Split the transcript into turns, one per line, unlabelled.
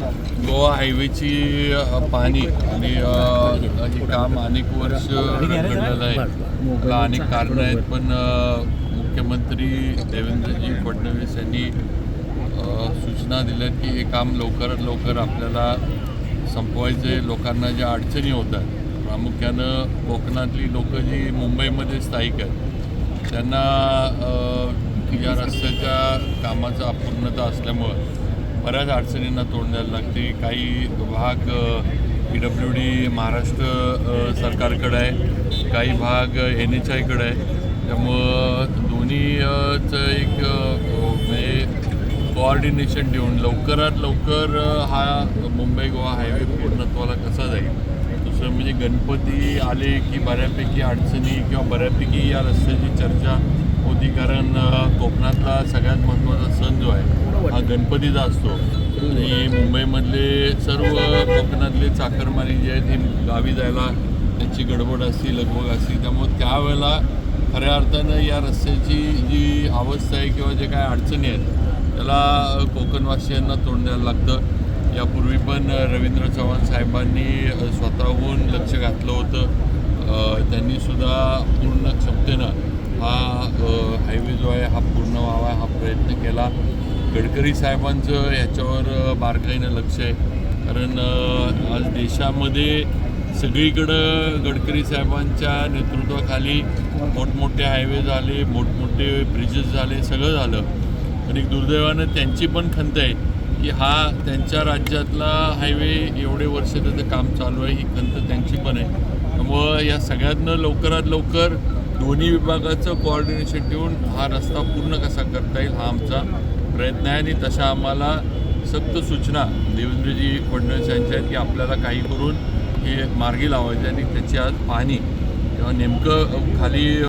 गोवा हायवेची पाणी पाहणी आणि हे काम अनेक वर्ष घडलेलं आहे. त्याला अनेक कारणं आहेत पण मुख्यमंत्री देवेंद्रजी फडणवीस यांनी सूचना दिल्या की हे काम लवकरात लवकर आपल्याला संपवायचे लोकांना ज्या अडचणी होतात प्रामुख्यानं कोकणातली लोक जी मुंबईमध्ये स्थायिक आहेत त्यांना या रस्त्याच्या कामाचा अपूर्णता असल्यामुळं बऱ्याच अडचणींना तोंड द्यायला लागते. काही भाग पी डब्ल्यू डी महाराष्ट्र सरकारकडं आहे. काही भाग एन एच आयकडं आहे. त्यामुळं दोन्हीचं एक म्हणजे कोऑर्डिनेशन ठेवून लवकरात लवकर हा मुंबई गोवा हायवे पूर्णत्वाला कसं दुसरं म्हणजे गणपती आले की बऱ्यापैकी अडचणी किंवा बऱ्यापैकी या रस्त्याची चर्चा होती. कारण कोकणातला सगळ्यात महत्त्वाचा सण जो आहे हा गणपतीचा असतो. आणि मुंबईमधले सर्व कोकणातले चाकरमानी जे आहेत हे गावी जायला त्यांची गडबड असती लगबग असती. त्यामुळे त्यावेळेला खऱ्या अर्थानं या रस्त्याची जी अवस्था आहे किंवा जे काय अडचणी आहेत त्याला कोकणवासियांना तोंड द्यायला लागतं. यापूर्वी पण रवींद्र चव्हाण साहेबांनी स्वतःहून लक्ष घातलं होतं. त्यांनीसुद्धा पूर्ण क्षमतेनं हा हायवे जो आहे हा पूर्ण व्हावा हा प्रयत्न केला. गडकरी साहेबांचं ह्याच्यावर बारकाईनं लक्ष आहे. कारण आज देशामध्ये सगळीकडं गडकरी साहेबांच्या नेतृत्वाखाली मोठमोठे हायवे झाले मोठमोठे ब्रिजेस झाले सगळं झालं. आणि एक दुर्दैवानं त्यांची पण खंत आहे. की हा त्यांच्या राज्यातला हायवे एवढे वर्ष त्याचं काम चालू आहे ही खंत त्यांची पण आहे. त्यामुळं या सगळ्यातनं लवकरात लवकर दोन्ही विभागाचं कोऑर्डिनेशन ठेवून हा रस्ता पूर्ण कसा करता येईल हा आमचा प्रयत्न आहे आणि तशा आम्हाला सक्त सूचना देवेंद्रजी फडणवीस यांच्या आहेत की आपल्याला काही करून हे मार्गी लावायचे आणि त्याची आज पाहणी किंवा नेमकं खाली